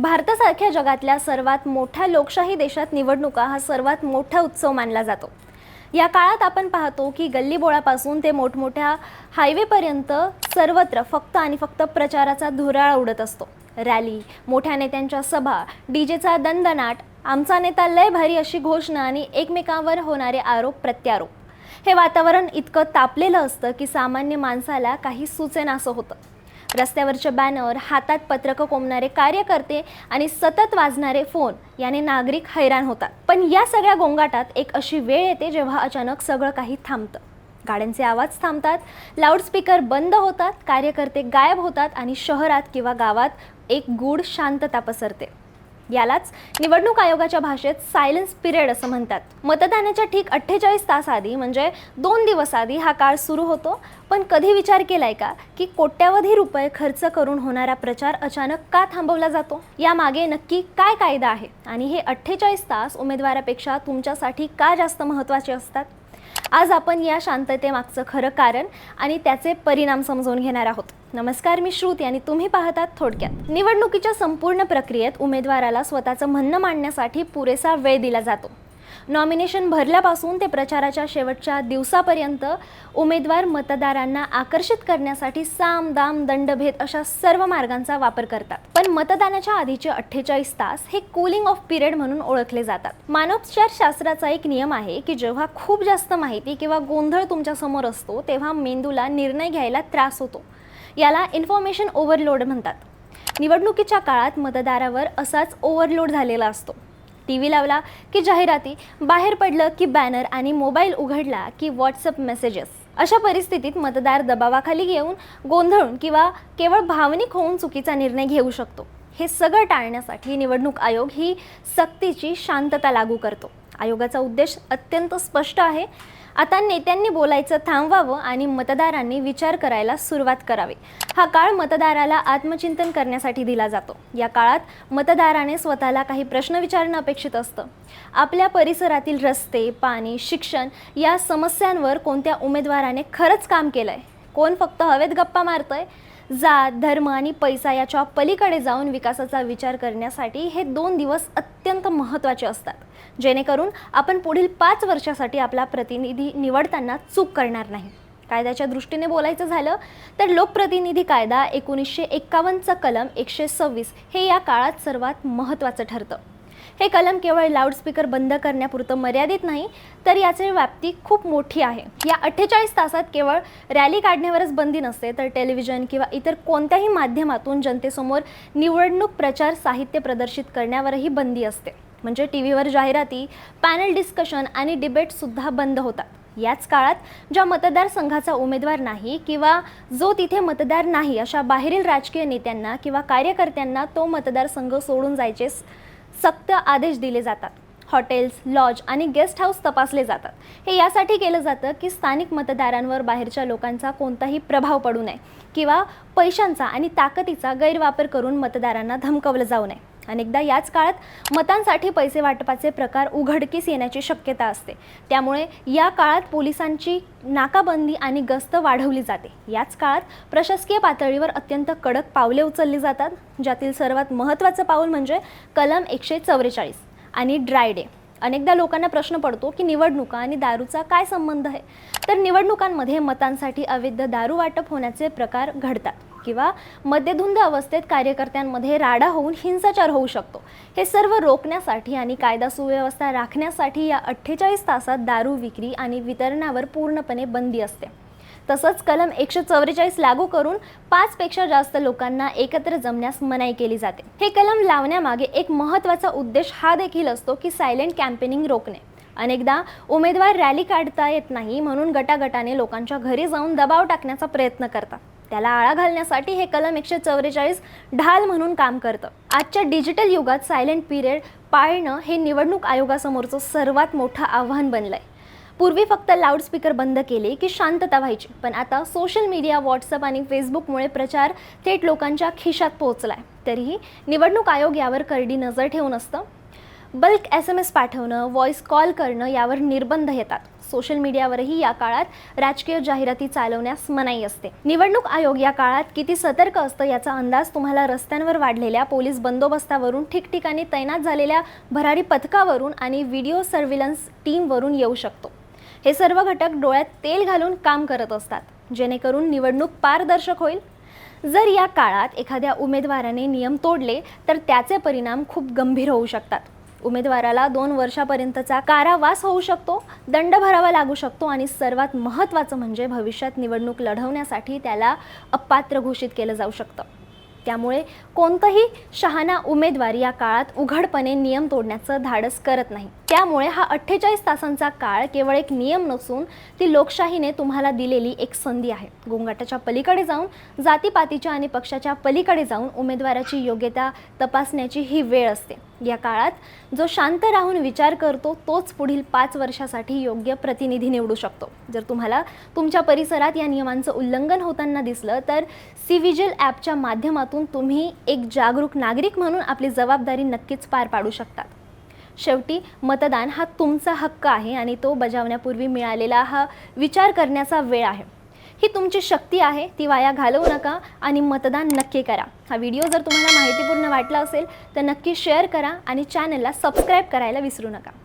भारतासारख्या जगातल्या सर्वात मोठ्या लोकशाही देशात निवडणुका हा सर्वात मोठा उत्सव मानला जातो. या काळात आपण पाहतो की गल्लीबोळापासून ते मोठमोठ्या हायवेपर्यंत सर्वत्र फक्त आणि फक्त प्रचाराचा धुराळा उडत असतो. रॅली मोठ्या नेत्यांच्या सभा डीजेचा दणदणाट आमचा नेता लय भारी अशी घोषणा आणि एकमेकांवर होणारे आरोप प्रत्यारोप. हे वातावरण इतकं तापलेलं असतं की सामान्य माणसाला काही सुचेनासं होतं. रस्त्यावरचे बॅनर हातात पत्रकं कोंबणारे कार्यकर्ते आणि सतत वाजणारे फोन याने नागरिक हैराण होतात. पण या सगळ्या गोंगाटात एक अशी वेळ येते जेव्हा अचानक सगळं काही थांबतं. गाड्यांचे आवाज थांबतात लाऊडस्पीकर बंद होतात कार्यकर्ते गायब होतात आणि शहरात किंवा गावात एक गूढ शांतता पसरते. यालाच निवडणूक आयोगाच्या भाषेत सायलेन्स पिरियड असं म्हणतात. मतदानाच्या ठीक अठ्ठेचाळीस तास आधी म्हणजे दोन दिवस आधी हा काळ सुरू होतो. पण कधी विचार केलाय का की कोट्यावधी रुपये खर्च करून होणारा प्रचार अचानक का थांबवला जातो? यामागे नक्की काय कायदा आहे? आणि हे अठ्ठेचाळीस तास उमेदवारापेक्षा तुमच्यासाठी का जास्त महत्त्वाचे असतात? आज आपण या शांततेमागचं खरं कारण आणि त्याचे परिणाम समजून घेणार आहोत. नमस्कार मी श्रुती आणि तुम्ही पाहतात थोडक्यात. निवडणुकीच्या संपूर्ण प्रक्रियेत उमेदवाराला स्वतःचं म्हणणं मांडण्यासाठी पुरेसा वेळ दिला जातो. नॉमिनेशन भरल्यापासून ते प्रचाराच्या शेवटच्या दिवसापर्यंत उमेदवार मतदारांना आकर्षित करण्यासाठी साम दाम दंडभेद अशा सर्व मार्गांचा वापर करतात. पण मतदानाच्या आधीचे अठ्ठेचाळीस तास हे कूलिंग ऑफ पिरियड म्हणून ओळखले जातात. मानवोपचार शास्त्राचा एक नियम आहे की जेव्हा खूप जास्त माहिती किंवा गोंधळ तुमच्यासमोर असतो तेव्हा मेंदूला निर्णय घ्यायला त्रास होतो. याला इन्फॉर्मेशन ओव्हरलोड म्हणतात. निवडणुकीच्या काळात मतदारावर असाच ओव्हरलोड झालेला असतो. टी व्ही लावला की जाहिराती बाहेर पडलं की बॅनर आणि मोबाईल उघडला की व्हॉट्सअप मेसेजेस अशा परिस्थितीत मतदार दबावाखाली येऊन गोंधळून किंवा केवळ भावनिक होऊन चुकीचा निर्णय घेऊ शकतो. हे सगळं टाळण्यासाठी निवडणूक आयोग ही सक्तीची शांतता लागू करतो. आयोगाचा उद्देश अत्यंत स्पष्ट आहे. आता नेत्यांनी बोलायचं थांबवावं आणि मतदारांनी विचार करायला सुरुवात करावी. हा काळ मतदाराला आत्मचिंतन करण्यासाठी दिला जातो. या काळात मतदाराने स्वतःला काही प्रश्न विचारणं अपेक्षित असतं. आपल्या परिसरातील रस्ते पाणी शिक्षण या समस्यांवर कोणत्या उमेदवाराने खरंच काम केलं आहे कोण फक्त हवेत गप्पा मारतंय? जात धर्म आणि पैसा याच्या पलीकडे जाऊन विकासाचा विचार करण्यासाठी हे दोन दिवस अत्यंत महत्त्वाचे असतात. जेणेकरून आपण पुढील पाच वर्षासाठी आपला प्रतिनिधी निवडताना चूक करणार नाही. कायद्याच्या दृष्टीने बोलायचं झालं तर लोकप्रतिनिधी कायदा एकोणीसशे एक्कावन्नचा कलम एकशे सव्वीस हे या काळात सर्वात महत्त्वाचं ठरतं. हे कलम केवळ लाऊडस्पीकर बंद करण्यापुरतं मर्यादित नाही तर याची व्याप्ती खूप मोठी आहे. या अठ्ठेचाळीस तासात केवळ रॅली काढण्यावरच बंदी नसते तर टेलिव्हिजन किंवा इतर कोणत्याही माध्यमातून जनतेसमोर निवडणूक प्रचार साहित्य प्रदर्शित करण्यावरही बंदी असते. म्हणजे टी व्हीवर जाहिराती पॅनल डिस्कशन आणि डिबेटसुद्धा बंद होतात. याच काळात ज्या मतदारसंघाचा उमेदवार नाही किंवा जो तिथे मतदार नाही अशा बाहेरील राजकीय नेत्यांना किंवा कार्यकर्त्यांना तो मतदारसंघ सोडून जायचे सक्त आदेश दिले जातात. हॉटेल्स लॉज आणि गेस्ट हाऊस तपासले जातात. हे यासाठी केलं जातं की स्थानिक मतदारांवर बाहेरच्या लोकांचा कोणताही प्रभाव पडू नये किंवा पैशांचा आणि ताकदीचा गैरवापर करून मतदारांना धमकवलं जाऊ नये. अनेकदा याच काळात मतांसाठी पैसे वाटपाचे प्रकार उघडकीस येण्याची शक्यता असते. त्यामुळे या काळात पोलिसांची नाकाबंदी आणि गस्त वाढवली जाते. याच काळात प्रशासकीय पातळीवर अत्यंत कडक पावले उचलली जातात ज्यातील सर्वात महत्त्वाचं पाऊल म्हणजे कलम एकशे चौवेचाळीस आणि ड्राय डे. अनेकदा लोकांना प्रश्न पडतो की निवडणुका आणि दारूचा काय संबंध आहे? तर निवडणुकांमध्ये मतांसाठी अवैध दारू वाटप होण्याचे प्रकार घडतात. किंवा मद्यधुंद अवस्थेत कार्यकर्त्यांमध्ये राडा होऊन हिंसाचार होऊ शकतो. हे सर्व रोखण्यासाठी आणि कायदा सुव्यवस्था राखण्यासाठी या अठ्ठेचाळीस तासात दारू विक्री आणि वितरणावर पूर्णपणे बंदी असते. तसंच कलम एकशे चौवेचाळीस लागू करून पाचपेक्षा जास्त लोकांना एकत्र जमण्यास मनाई केली जाते. हे कलम लावण्यामागे एक महत्त्वाचा उद्देश हा देखील असतो की सायलेंट कॅम्पेनिंग रोखणे. अनेकदा उमेदवार रॅली काढता येत नाही म्हणून गटागटाने लोकांच्या घरी जाऊन दबाव टाकण्याचा प्रयत्न करतात. त्याला आळा घालण्यासाठी हे कलम एकशे चौवेचाळीस ढाल म्हणून काम करतं. आजच्या डिजिटल युगात सायलेंट पिरियड पाळणं हे निवडणूक आयोगासमोरचं सर्वात मोठं आव्हान बनलं आहे पूर्वी फक्त लाऊडस्पीकर बंद केले की शांतता व्हायची पण आता सोशल मीडिया व्हॉट्सअप आणि फेसबुकमुळे प्रचार थेट लोकांच्या खिशात पोहोचलाय. तरीही निवडणूक आयोग यावर करडी नजर ठेवून असतं. बल्क एस एम एस पाठवणं व्हॉइस कॉल करणं यावर निर्बंध येतात. सोशल मीडियावरही या काळात राजकीय जाहिराती चालवण्यास मनाई असते. निवडणूक आयोग या काळात किती सतर्क असतं याचा अंदाज तुम्हाला रस्त्यांवर वाढलेल्या पोलीस बंदोबस्तावरून ठिकठिकाणी तैनात झालेल्या भरारी पथकावरून आणि व्हिडिओ सर्व्हिलन्स टीमवरून येऊ शकतो. हे सर्व घटक डोळ्यात तेल घालून काम करत असतात. जेणेकरून निवडणूक पारदर्शक होईल. जर या काळात एखाद्या उमेदवाराने नियम तोडले तर त्याचे परिणाम खूप गंभीर होऊ शकतात. उमेदवाराला दोन वर्षापर्यंतचा कारावास होऊ शकतो दंड भरावा लागू शकतो आणि सर्वात महत्त्वाचं म्हणजे भविष्यात निवडणूक लढवण्यासाठी त्याला अपात्र घोषित केलं जाऊ शकतं. त्यामुळे कोणतंही शहाणा उमेदवार या काळात उघडपणे नियम तोडण्याचं धाडस करत नाही. त्यामुळे हा अठ्ठेचाळीस तासांचा काळ केवळ एक नियम नसून ती लोकशाहीने तुम्हाला दिलेली एक संधी आहे. गोंगाटाच्या पलीकडे जाऊन जातीपातीच्या आणि पक्षाच्या पलीकडे जाऊन उमेदवाराची योग्यता तपासण्याची ही वेळ असते. या काळात जो शांत राहून विचार करतो तोच पुढील पाच वर्षासाठी योग्य प्रतिनिधी निवडू शकतो. जर तुम्हाला तुमच्या परिसरात या नियमांचं उल्लंघन होताना दिसलं तर सिव्हिजल ॲपच्या माध्यमातून तुम्ही एक जागरूक नागरिक म्हणून आपली जबाबदारी नक्कीच पार पाडू शकतात. शेवटी मतदान हा तुमचा हक्क आहे आणि तो बजावण्यापूर्वी मिळालेला हा विचार करण्याचा वेळ आहे. ही तुमची शक्ती आहे ती वाया घालवू नका आणि मतदान नक्की करा. हा व्हिडिओ जर तुम्हाला माहितीपूर्ण वाटला असेल तर नक्की शेअर करा आणि चॅनलला सबस्क्राईब करायला विसरू नका.